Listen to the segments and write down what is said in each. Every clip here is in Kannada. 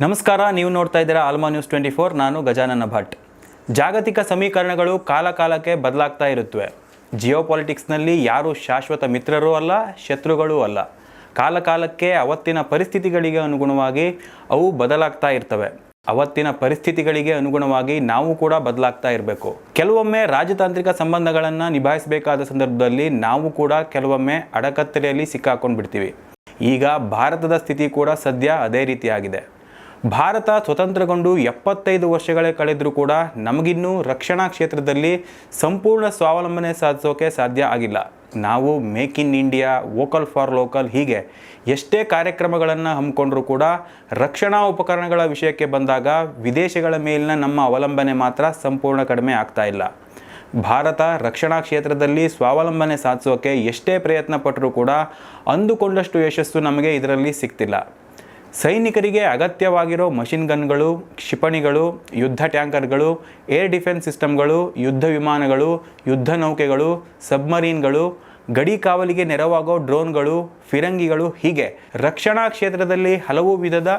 ನಮಸ್ಕಾರ, ನೀವು ನೋಡ್ತಾ ಇದ್ದೀರಾ ಆಲ್ಮಾ ನ್ಯೂಸ್ ಟ್ವೆಂಟಿ ಫೋರ್. ನಾನು ಗಜಾನನ ಭಟ್. ಜಾಗತಿಕ ಸಮೀಕರಣಗಳು ಕಾಲಕಾಲಕ್ಕೆ ಬದಲಾಗ್ತಾ ಇರುತ್ತವೆ. ಜಿಯೋ ಪಾಲಿಟಿಕ್ಸ್ನಲ್ಲಿ ಯಾರು ಶಾಶ್ವತ ಮಿತ್ರರೂ ಅಲ್ಲ, ಶತ್ರುಗಳೂ ಅಲ್ಲ. ಕಾಲಕಾಲಕ್ಕೆ ಅವತ್ತಿನ ಪರಿಸ್ಥಿತಿಗಳಿಗೆ ಅನುಗುಣವಾಗಿ ಅವು ಬದಲಾಗ್ತಾ ಇರ್ತವೆ. ಅವತ್ತಿನ ಪರಿಸ್ಥಿತಿಗಳಿಗೆ ಅನುಗುಣವಾಗಿ ನಾವು ಕೂಡ ಬದಲಾಗ್ತಾ ಇರಬೇಕು. ಕೆಲವೊಮ್ಮೆ ರಾಜತಾಂತ್ರಿಕ ಸಂಬಂಧಗಳನ್ನು ನಿಭಾಯಿಸಬೇಕಾದ ಸಂದರ್ಭದಲ್ಲಿ ನಾವು ಕೂಡ ಕೆಲವೊಮ್ಮೆ ಅಡಕತ್ತಲೆಯಲ್ಲಿ ಸಿಕ್ಕಾಕೊಂಡು ಬಿಡ್ತೀವಿ ಈಗ ಭಾರತದ ಸ್ಥಿತಿ ಕೂಡ ಸದ್ಯ ಅದೇ ರೀತಿಯಾಗಿದೆ. ಭಾರತ ಸ್ವತಂತ್ರಗೊಂಡು ಎಪ್ಪತ್ತೈದು ವರ್ಷಗಳೇ ಕಳೆದರೂ ಕೂಡ ನಮಗಿನ್ನೂ ರಕ್ಷಣಾ ಕ್ಷೇತ್ರದಲ್ಲಿ ಸಂಪೂರ್ಣ ಸ್ವಾವಲಂಬನೆ ಸಾಧಿಸೋಕೆ ಸಾಧ್ಯ ಆಗಿಲ್ಲ. ನಾವು make in India, vocal for local ಹೀಗೆ ಎಷ್ಟೇ ಕಾರ್ಯಕ್ರಮಗಳನ್ನು ಹಮ್ಮಿಕೊಂಡ್ರೂ ಕೂಡ ರಕ್ಷಣಾ ಉಪಕರಣಗಳ ವಿಷಯಕ್ಕೆ ಬಂದಾಗ ವಿದೇಶಗಳ ಮೇಲಿನ ನಮ್ಮ ಅವಲಂಬನೆ ಮಾತ್ರ ಸಂಪೂರ್ಣ ಕಡಿಮೆ ಆಗ್ತಾ ಇಲ್ಲ. ಭಾರತ ರಕ್ಷಣಾ ಕ್ಷೇತ್ರದಲ್ಲಿ ಸ್ವಾವಲಂಬನೆ ಸಾಧಿಸೋಕೆ ಎಷ್ಟೇ ಪ್ರಯತ್ನ ಪಟ್ಟರೂ ಕೂಡ ಅಂದುಕೊಂಡಷ್ಟು ಯಶಸ್ಸು ನಮಗೆ ಇದರಲ್ಲಿ ಸಿಗ್ತಿಲ್ಲ. ಸೈನಿಕರಿಗೆ ಅಗತ್ಯವಾಗಿರೋ ಮಷಿನ್ ಗನ್ಗಳು, ಕ್ಷಿಪಣಿಗಳು, ಯುದ್ಧ ಟ್ಯಾಂಕರ್ಗಳು, ಏರ್ ಡಿಫೆನ್ಸ್ ಸಿಸ್ಟಮ್ಗಳು, ಯುದ್ಧ ವಿಮಾನಗಳು, ಯುದ್ಧ ನೌಕೆಗಳು, ಸಬ್ಮರೀನ್ಗಳು, ಗಡಿ ಕಾವಲಿಗೆ ನೆರವಾಗೋ ಡ್ರೋನ್ಗಳು, ಫಿರಂಗಿಗಳು ಹೀಗೆ ರಕ್ಷಣಾ ಕ್ಷೇತ್ರದಲ್ಲಿ ಹಲವು ವಿಧದ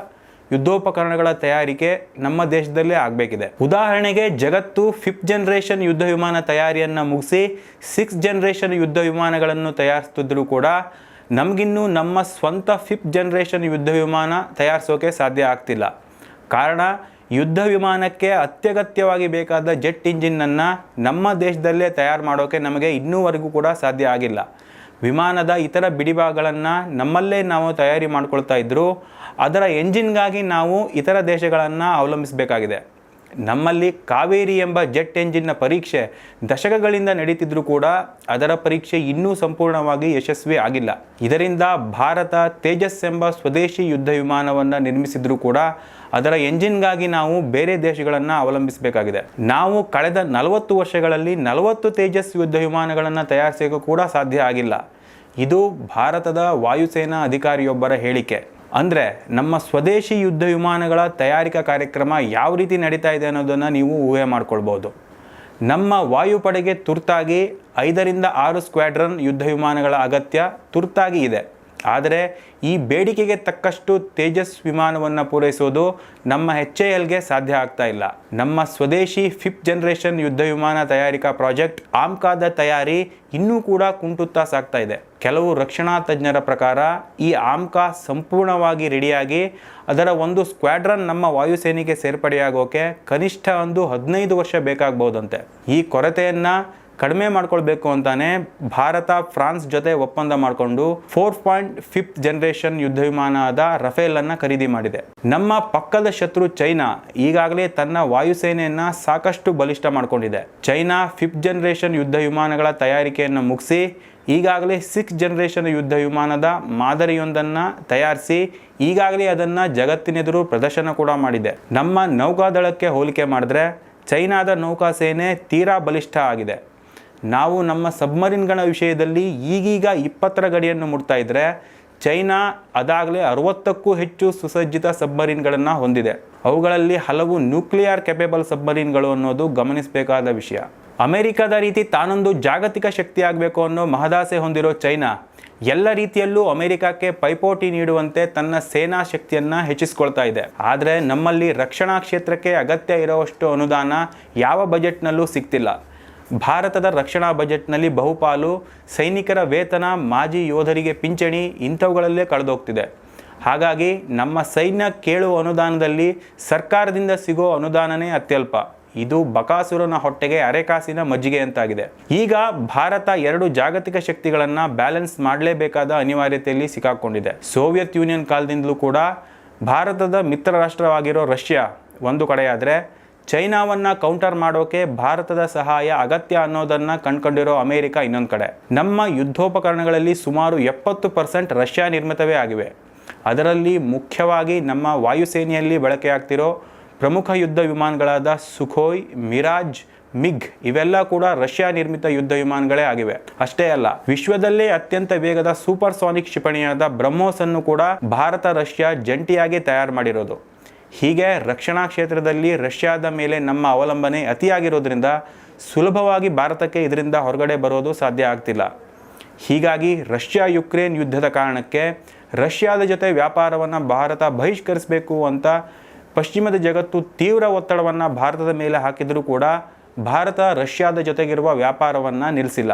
ಯುದ್ಧೋಪಕರಣಗಳ ತಯಾರಿಕೆ ನಮ್ಮ ದೇಶದಲ್ಲೇ ಆಗಬೇಕಿದೆ. ಉದಾಹರಣೆಗೆ ಜಗತ್ತು ಫಿಫ್ತ್ ಜನರೇಷನ್ ಯುದ್ಧ ವಿಮಾನ ತಯಾರಿಯನ್ನು ಮುಗಿಸಿ ಸಿಕ್ಸ್ ಜನರೇಷನ್ ಯುದ್ಧ ವಿಮಾನಗಳನ್ನು ತಯಾರಿಸ್ತಿದ್ರು ಕೂಡ ನಮಗಿನ್ನೂ ನಮ್ಮ ಸ್ವಂತ ಫಿಫ್ತ್ ಜನರೇಷನ್ ಯುದ್ಧ ವಿಮಾನ ತಯಾರಿಸೋಕೆ ಸಾಧ್ಯ ಆಗ್ತಿಲ್ಲ. ಕಾರಣ, ಯುದ್ಧ ವಿಮಾನಕ್ಕೆ ಅತ್ಯಗತ್ಯವಾಗಿ ಬೇಕಾದ ಜೆಟ್ ಇಂಜಿನ್ನನ್ನು ನಮ್ಮ ದೇಶದಲ್ಲೇ ತಯಾರು ಮಾಡೋಕೆ ನಮಗೆ ಇನ್ನೂವರೆಗೂ ಕೂಡ ಸಾಧ್ಯ ಆಗಿಲ್ಲ. ವಿಮಾನದ ಇತರ ಬಿಡಿಭಾಗಗಳನ್ನು ನಮ್ಮಲ್ಲೇ ನಾವು ತಯಾರಿ ಮಾಡ್ಕೊಳ್ತಾ ಇದ್ದರೂ ಅದರ ಎಂಜಿನ್ಗಾಗಿ ನಾವು ಇತರ ದೇಶಗಳನ್ನು ಅವಲಂಬಿಸಬೇಕಾಗಿದೆ. ನಮ್ಮಲ್ಲಿ ಕಾವೇರಿ ಎಂಬ ಜೆಟ್ ಎಂಜಿನ್ನ ಪರೀಕ್ಷೆ ದಶಕಗಳಿಂದ ನಡೀತಿದ್ರೂ ಕೂಡ ಅದರ ಪರೀಕ್ಷೆ ಇನ್ನೂ ಸಂಪೂರ್ಣವಾಗಿ ಯಶಸ್ವಿ ಆಗಿಲ್ಲ. ಇದರಿಂದ ಭಾರತ ತೇಜಸ್ ಎಂಬ ಸ್ವದೇಶಿ ಯುದ್ಧ ವಿಮಾನವನ್ನು ನಿರ್ಮಿಸಿದ್ರೂ ಕೂಡ ಅದರ ಎಂಜಿನ್ಗಾಗಿ ನಾವು ಬೇರೆ ದೇಶಗಳನ್ನು ಅವಲಂಬಿಸಬೇಕಾಗಿದೆ. ನಾವು ಕಳೆದ ನಲವತ್ತು ವರ್ಷಗಳಲ್ಲಿ ನಲವತ್ತು ತೇಜಸ್ ಯುದ್ಧ ವಿಮಾನಗಳನ್ನು ತಯಾರಿಸೋಕೆ ಕೂಡ ಸಾಧ್ಯ ಆಗಿಲ್ಲ. ಇದು ಭಾರತದ ವಾಯುಸೇನಾ ಅಧಿಕಾರಿಯೊಬ್ಬರ ಹೇಳಿಕೆ. ಅಂದರೆ ನಮ್ಮ ಸ್ವದೇಶಿ ಯುದ್ಧ ವಿಮಾನಗಳ ತಯಾರಿಕಾ ಕಾರ್ಯಕ್ರಮ ಯಾವ ರೀತಿ ನಡೀತಾ ಇದೆ ಅನ್ನೋದನ್ನು ನೀವು ಊಹೆ ಮಾಡ್ಕೊಳ್ಬೋದು. ನಮ್ಮ ವಾಯುಪಡೆಗೆ ತುರ್ತಾಗಿ ಐದರಿಂದ ಆರು ಸ್ಕ್ವಾಡ್ರನ್ ಯುದ್ಧ ವಿಮಾನಗಳ ಅಗತ್ಯ ತುರ್ತಾಗಿ ಇದೆ. ಆದರೆ ಈ ಬೇಡಿಕೆಗೆ ತಕ್ಕಷ್ಟು ತೇಜಸ್ ವಿಮಾನವನ್ನು ಪೂರೈಸೋದು ನಮ್ಮ ಎಚ್ ಎ ಎಲ್ಗೆ ಸಾಧ್ಯ ಆಗ್ತಾ ಇಲ್ಲ. ನಮ್ಮ ಸ್ವದೇಶಿ ಫಿಫ್ತ್ ಜನರೇಷನ್ ಯುದ್ಧ ವಿಮಾನ ತಯಾರಿಕಾ ಪ್ರಾಜೆಕ್ಟ್ ಆಮ್ಕಾದ ತಯಾರಿ ಇನ್ನೂ ಕೂಡ ಕುಂಟುತ್ತಾ ಸಾಗ್ತಾ ಇದೆ. ಕೆಲವು ರಕ್ಷಣಾ ತಜ್ಞರ ಪ್ರಕಾರ ಈ ಆಮ್ಕಾ ಸಂಪೂರ್ಣವಾಗಿ ರೆಡಿಯಾಗಿ ಅದರ ಒಂದು ಸ್ಕ್ವಾಡ್ರನ್ ನಮ್ಮ ವಾಯುಸೇನೆಗೆ ಸೇರ್ಪಡೆಯಾಗೋಕೆ ಕನಿಷ್ಠ ಒಂದು ಹದಿನೈದು ವರ್ಷ ಬೇಕಾಗ್ಬೋದಂತೆ ಈ ಕೊರತೆಯನ್ನು ಕಡಿಮೆ ಮಾಡ್ಕೊಳ್ಬೇಕು ಅಂತಾನೆ ಭಾರತ, ಫ್ರಾನ್ಸ್ ಜೊತೆ ಒಪ್ಪಂದ ಮಾಡಿಕೊಂಡು ಫೋರ್ ಪಾಯಿಂಟ್ ಫಿಫ್ತ್ ಜನರೇಷನ್ ಯುದ್ಧ ವಿಮಾನದ ರಫೇಲ್ ಅನ್ನ ಖರೀದಿ ಮಾಡಿದೆ. ನಮ್ಮ ಪಕ್ಕದ ಶತ್ರು ಚೈನಾ ಈಗಾಗಲೇ ತನ್ನ ವಾಯುಸೇನೆಯನ್ನ ಸಾಕಷ್ಟು ಬಲಿಷ್ಠ ಮಾಡಿಕೊಂಡಿದೆ. ಚೈನಾ ಫಿಫ್ತ್ ಜನರೇಷನ್ ಯುದ್ಧ ವಿಮಾನಗಳ ತಯಾರಿಕೆಯನ್ನು ಮುಗಿಸಿ, ಈಗಾಗಲೇ ಸಿಕ್ಸ್ ಜನರೇಷನ್ ಯುದ್ಧ ವಿಮಾನದ ಮಾದರಿಯೊಂದನ್ನು ತಯಾರಿಸಿ, ಈಗಾಗಲೇ ಅದನ್ನು ಜಗತ್ತಿನೆದುರು ಪ್ರದರ್ಶನ ಕೂಡ ಮಾಡಿದೆ. ನಮ್ಮ ನೌಕಾದಳಕ್ಕೆ ಹೋಲಿಕೆ ಮಾಡಿದ್ರೆ ಚೈನಾದ ನೌಕಾಸೇನೆ ತೀರಾ ಬಲಿಷ್ಠ ಆಗಿದೆ. ನಾವು ನಮ್ಮ ಸಬ್ಮರಿನ್ಗಳ ವಿಷಯದಲ್ಲಿ ಈಗೀಗ ಇಪ್ಪತ್ತರ ಗಡಿಯನ್ನು ಮುಟ್ತಾ ಇದ್ದರೆ ಚೈನಾ ಅದಾಗಲೇ ಅರವತ್ತಕ್ಕೂ ಹೆಚ್ಚು ಸುಸಜ್ಜಿತ ಸಬ್ಮರೀನ್ಗಳನ್ನು ಹೊಂದಿದೆ. ಅವುಗಳಲ್ಲಿ ಹಲವು ನ್ಯೂಕ್ಲಿಯರ್ ಕೆಪೇಬಲ್ ಸಬ್ಮರೀನ್ಗಳು ಅನ್ನೋದು ಗಮನಿಸಬೇಕಾದ ವಿಷಯ. ಅಮೆರಿಕದ ರೀತಿ ತಾನೊಂದು ಜಾಗತಿಕ ಶಕ್ತಿಯಾಗಬೇಕು ಅನ್ನೋ ಮಹದಾಸೆ ಹೊಂದಿರೋ ಚೈನಾ ಎಲ್ಲ ರೀತಿಯಲ್ಲೂ ಅಮೆರಿಕಕ್ಕೆ ಪೈಪೋಟಿ ನೀಡುವಂತೆ ತನ್ನ ಸೇನಾ ಶಕ್ತಿಯನ್ನು ಹೆಚ್ಚಿಸ್ಕೊಳ್ತಾ ಇದೆ. ಆದರೆ ನಮ್ಮಲ್ಲಿ ರಕ್ಷಣಾ ಕ್ಷೇತ್ರಕ್ಕೆ ಅಗತ್ಯ ಇರುವಷ್ಟು ಅನುದಾನ ಯಾವ ಬಜೆಟ್ನಲ್ಲೂ ಸಿಗ್ತಿಲ್ಲ. ಭಾರತದ ರಕ್ಷಣಾ ಬಜೆಟ್ನಲ್ಲಿ ಬಹುಪಾಲು ಸೈನಿಕರ ವೇತನ, ಮಾಜಿ ಯೋಧರಿಗೆ ಪಿಂಚಣಿ ಇಂಥವುಗಳಲ್ಲೇ ಕಳೆದೋಗ್ತಿದೆ. ಹಾಗಾಗಿ ನಮ್ಮ ಸೈನ್ಯ ಕೇಳುವ ಅನುದಾನದಲ್ಲಿ ಸರ್ಕಾರದಿಂದ ಸಿಗೋ ಅನುದಾನನೇ ಅತ್ಯಲ್ಪ. ಇದು ಬಕಾಸುರನ ಹೊಟ್ಟೆಗೆ ಅರೆಕಾಸಿನ ಮಜ್ಜಿಗೆ ಅಂತಾಗಿದೆ. ಈಗ ಭಾರತ ಎರಡು ಜಾಗತಿಕ ಶಕ್ತಿಗಳನ್ನು ಬ್ಯಾಲೆನ್ಸ್ ಮಾಡಲೇಬೇಕಾದ ಅನಿವಾರ್ಯತೆಯಲ್ಲಿ ಸಿಕ್ಕಾಕೊಂಡಿದೆ. ಸೋವಿಯತ್ ಯೂನಿಯನ್ ಕಾಲದಿಂದಲೂ ಕೂಡ ಭಾರತದ ಮಿತ್ರ ರಾಷ್ಟ್ರವಾಗಿರೋ ರಷ್ಯಾ ಒಂದು ಕಡೆಯಾದರೆ ಚೈನಾವನ್ನು ಕೌಂಟರ್ ಮಾಡೋಕೆ ಭಾರತದ ಸಹಾಯ ಅಗತ್ಯ ಅನ್ನೋದನ್ನು ಕಂಡುಕೊಂಡಿರೋ ಅಮೆರಿಕ ಇನ್ನೊಂದು ಕಡೆ. ನಮ್ಮ ಯುದ್ಧೋಪಕರಣಗಳಲ್ಲಿ ಸುಮಾರು ಎಪ್ಪತ್ತು ಪರ್ಸೆಂಟ್ ರಷ್ಯಾ ನಿರ್ಮಿತವೇ ಆಗಿವೆ. ಅದರಲ್ಲಿ ಮುಖ್ಯವಾಗಿ ನಮ್ಮ ವಾಯುಸೇನೆಯಲ್ಲಿ ಬಳಕೆಯಾಗ್ತಿರೋ ಪ್ರಮುಖ ಯುದ್ಧ ವಿಮಾನಗಳಾದ ಸುಖೋಯ್, ಮಿರಾಜ್, ಮಿಗ್ ಇವೆಲ್ಲ ಕೂಡ ರಷ್ಯಾ ನಿರ್ಮಿತ ಯುದ್ಧ ವಿಮಾನಗಳೇ ಆಗಿವೆ. ಅಷ್ಟೇ ಅಲ್ಲ, ವಿಶ್ವದಲ್ಲೇ ಅತ್ಯಂತ ವೇಗದ ಸೂಪರ್ ಸಾನಿಕ್ ಕ್ಷಿಪಣಿಯಾದ ಬ್ರಹ್ಮೋಸ್ ಅನ್ನು ಕೂಡ ಭಾರತ ರಷ್ಯಾ ಜಂಟಿಯಾಗಿ ತಯಾರು ಮಾಡಿರೋದು. ಹೀಗೆ ರಕ್ಷಣಾ ಕ್ಷೇತ್ರದಲ್ಲಿ ರಷ್ಯಾದ ಮೇಲೆ ನಮ್ಮ ಅವಲಂಬನೆ ಅತಿಯಾಗಿರೋದ್ರಿಂದ ಸುಲಭವಾಗಿ ಭಾರತಕ್ಕೆ ಇದರಿಂದ ಹೊರಗಡೆ ಬರೋದು ಸಾಧ್ಯ ಆಗ್ತಿಲ್ಲ. ಹೀಗಾಗಿ ರಷ್ಯಾ ಯುಕ್ರೇನ್ ಯುದ್ಧದ ಕಾರಣಕ್ಕೆ ರಷ್ಯಾದ ಜೊತೆ ವ್ಯಾಪಾರವನ್ನು ಭಾರತ ಬಹಿಷ್ಕರಿಸಬೇಕು ಅಂತ ಪಶ್ಚಿಮದ ಜಗತ್ತು ತೀವ್ರ ಒತ್ತಡವನ್ನು ಭಾರತದ ಮೇಲೆ ಹಾಕಿದರೂ ಕೂಡ ಭಾರತ ರಷ್ಯಾದ ಜೊತೆಗಿರುವ ವ್ಯಾಪಾರವನ್ನು ನಿಲ್ಲಿಸಿಲ್ಲ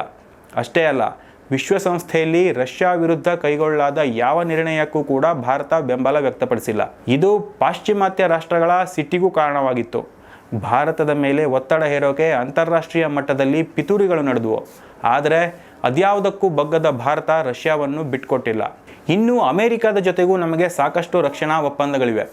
ಅಷ್ಟೇ ಅಲ್ಲ ವಿಶ್ವಸಂಸ್ಥೆಯಲ್ಲಿ ರಷ್ಯಾ ವಿರುದ್ಧ ಕೈಗೊಳ್ಳಲಾದ ಯಾವ ನಿರ್ಣಯಕ್ಕೂ ಕೂಡ ಭಾರತ ಬೆಂಬಲ ವ್ಯಕ್ತಪಡಿಸಿಲ್ಲ. ಇದು ಪಾಶ್ಚಿಮಾತ್ಯ ರಾಷ್ಟ್ರಗಳ ಸಿಟ್ಟಿಗೂ ಕಾರಣವಾಗಿತ್ತು. ಭಾರತದ ಮೇಲೆ ಒತ್ತಡ ಹೇರೋಕೆ ಅಂತಾರಾಷ್ಟ್ರೀಯ ಮಟ್ಟದಲ್ಲಿ ಪಿತೂರಿಗಳು ನಡೆದವು. ಆದರೆ ಅದ್ಯಾವುದಕ್ಕೂ ಬಗ್ಗದ ಭಾರತ ರಷ್ಯಾವನ್ನು ಬಿಟ್ಕೊಟ್ಟಿಲ್ಲ. ಇನ್ನು ಅಮೆರಿಕದ ಜೊತೆಗೂ ನಮಗೆ ಸಾಕಷ್ಟು ರಕ್ಷಣಾ ಒಪ್ಪಂದಗಳಿವೆ.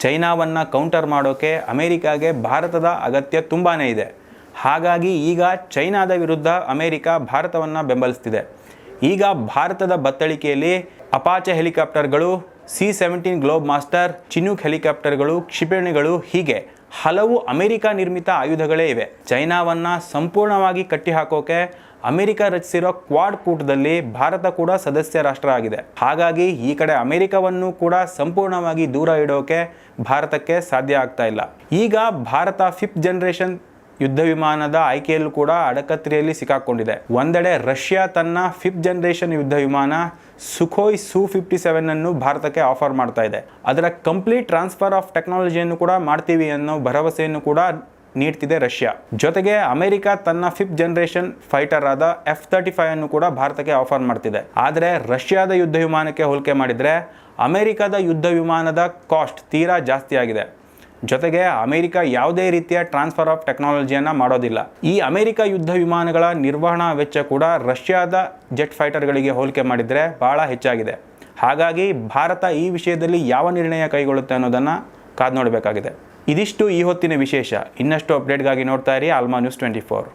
ಚೈನಾವನ್ನು ಕೌಂಟರ್ ಮಾಡೋಕೆ ಅಮೆರಿಕಾಗೆ ಭಾರತದ ಅಗತ್ಯ ತುಂಬಾ ಇದೆ. ಹಾಗಾಗಿ ಈಗ ಚೈನಾದ ವಿರುದ್ಧ ಅಮೆರಿಕ ಭಾರತವನ್ನು ಬೆಂಬಲಿಸ್ತಿದೆ. ಈಗ ಭಾರತದ ಬತ್ತಳಿಕೆಯಲ್ಲಿ ಅಪಾಚೆ ಹೆಲಿಕಾಪ್ಟರ್ಗಳು, C seventeen globe master Chinook ಹೆಲಿಕಾಪ್ಟರ್ಗಳು, ಕ್ಷಿಪಣಿಗಳು ಹೀಗೆ ಹಲವು ಅಮೆರಿಕ ನಿರ್ಮಿತ ಆಯುಧಗಳೇ ಇವೆ. ಚೈನಾವನ್ನು ಸಂಪೂರ್ಣವಾಗಿ ಕಟ್ಟಿಹಾಕೋಕೆ ಅಮೆರಿಕ ರಚಿಸಿರೋ ಕ್ವಾಡ್ ಕೂಟದಲ್ಲಿ ಭಾರತ ಕೂಡ ಸದಸ್ಯ ರಾಷ್ಟ್ರ ಆಗಿದೆ. ಹಾಗಾಗಿ ಈ ಕಡೆ ಅಮೆರಿಕವನ್ನು ಕೂಡ ಸಂಪೂರ್ಣವಾಗಿ ದೂರ ಇಡೋಕೆ ಭಾರತಕ್ಕೆ ಸಾಧ್ಯ ಆಗ್ತಾ ಇಲ್ಲ. ಈಗ ಭಾರತ ಫಿಫ್ತ್ ಜನರೇಷನ್ ಯುದ್ಧ ವಿಮಾನದ ಆಯ್ಕೆಯಲ್ಲೂ ಕೂಡ ಅಡಕತ್ರಿಯಲ್ಲಿ ಸಿಕ್ಕಾಕೊಂಡಿದೆ. ಒಂದೆಡೆ ರಷ್ಯಾ ತನ್ನ ಫಿಫ್ತ್ ಜನರೇಷನ್ ಯುದ್ಧ ವಿಮಾನ ಸುಖೋಯ್ ಸು ಫಿಫ್ಟಿ ಸೆವೆನ್ ಅನ್ನು ಭಾರತಕ್ಕೆ ಆಫರ್ ಮಾಡ್ತಾ ಇದೆ. ಅದರ ಕಂಪ್ಲೀಟ್ ಟ್ರಾನ್ಸ್ಫರ್ ಆಫ್ ಟೆಕ್ನಾಲಜಿಯನ್ನು ಕೂಡ ಮಾಡ್ತೀವಿ ಅನ್ನೋ ಭರವಸೆಯನ್ನು ಕೂಡ ನೀಡ್ತಿದೆ ರಷ್ಯಾ. ಜೊತೆಗೆ ಅಮೆರಿಕ ತನ್ನ ಫಿಫ್ತ್ ಜನರೇಷನ್ ಫೈಟರ್ ಆದ ಎಫ್ ತರ್ಟಿ ಫೈವ್ ಅನ್ನು ಕೂಡ ಭಾರತಕ್ಕೆ ಆಫರ್ ಮಾಡ್ತಿದೆ. ಆದರೆ ರಷ್ಯಾದ ಯುದ್ಧ ವಿಮಾನಕ್ಕೆ ಹೋಲಿಕೆ ಮಾಡಿದರೆ ಅಮೆರಿಕದ ಯುದ್ಧ ವಿಮಾನದ ಕಾಸ್ಟ್ ತೀರಾ ಜಾಸ್ತಿ ಆಗಿದೆ. ಜೊತೆಗೆ ಅಮೆರಿಕ ಯಾವುದೇ ರೀತಿಯ ಟ್ರಾನ್ಸ್ಫರ್ ಆಫ್ ಟೆಕ್ನಾಲಜಿಯನ್ನು ಮಾಡೋದಿಲ್ಲ. ಈ ಅಮೆರಿಕ ಯುದ್ಧ ವಿಮಾನಗಳ ನಿರ್ವಹಣಾ ವೆಚ್ಚ ಕೂಡ ರಷ್ಯಾದ ಜೆಟ್ ಫೈಟರ್ಗಳಿಗೆ ಹೋಲಿಕೆ ಮಾಡಿದರೆ ಬಹಳ ಹೆಚ್ಚಾಗಿದೆ. ಹಾಗಾಗಿ ಭಾರತ ಈ ವಿಷಯದಲ್ಲಿ ಯಾವ ನಿರ್ಣಯ ಕೈಗೊಳ್ಳುತ್ತೆ ಅನ್ನೋದನ್ನು ಕಾದು ನೋಡಬೇಕಾಗಿದೆ. ಇದಿಷ್ಟು ಈ ಹೊತ್ತಿನ ವಿಶೇಷ. ಇನ್ನಷ್ಟು ಅಪ್ಡೇಟ್ಗಾಗಿ ನೋಡ್ತಾ ಇರಿ ಆಲ್ಮಾ ನ್ಯೂಸ್ ಟ್ವೆಂಟಿ ಫೋರ್